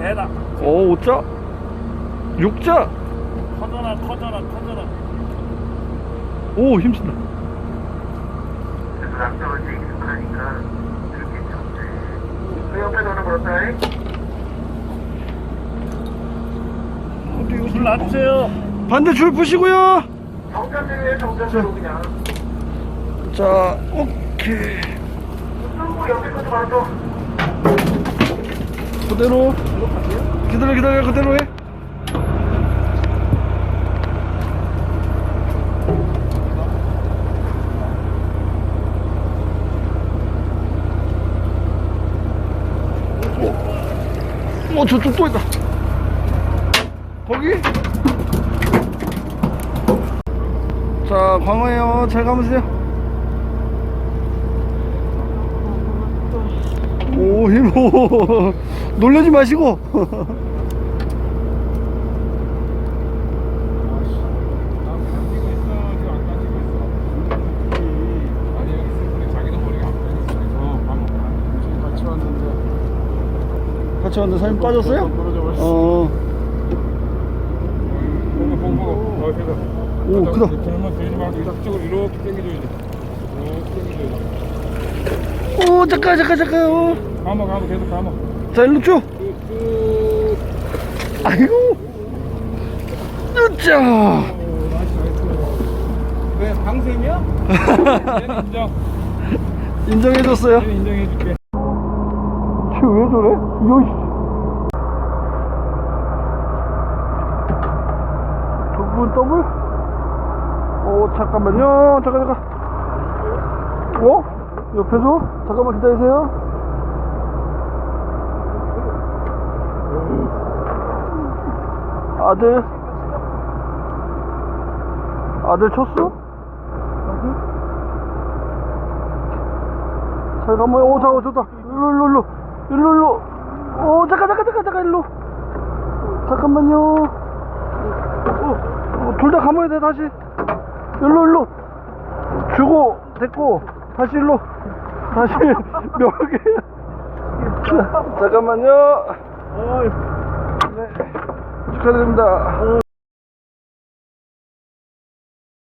5자 6자 터져라 터져라 터져라 오 익숙하니까 그렇겠죠. 네. 그 옆에 너는 그렇다잉? 줄 놔주세요 반대 줄 푸시고요 정자세요, 정자세요 그냥. 자 오케이 뚫고 옆에 것도 봐줘. 그대로. 기다려 기다려 그대로 해. 어, 어 저쪽 또 있다. 거기? 자 광어예요. 잘 감으세요 오, 힘, 오, 놀라지 마시고. 같이 왔는데 사진 빠졌어요? 어, 오, 크다. 오, 잠깐, 잠깐, 잠깐. 어. 감아, 감아, 계속 감아. 자, 일로 쭉. 쭉. 아이고. 으짜. 왜, 방생이야? 얘는 인정. 인정해줬어요. 얘는 인정해줄게. 쟤왜 저래? 요이. 두분 더블? 오, 잠깐만요. 잠깐, 잠깐. 어? 옆에서? 잠깐만 기다리세요. 아들. 아들 쳤어? 잠깐만, 오, 잠깐, 좋다. 일로, 일로, 일로. 일로, 일로. 오, 잠깐, 잠깐, 잠깐, 잠깐, 일로. 잠깐만요. 어, 둘다 감아야 돼, 다시. 일로, 일로. 주고, 됐고, 다시 일로. 다시. 자, 잠깐만요. 네. 축하드립니다.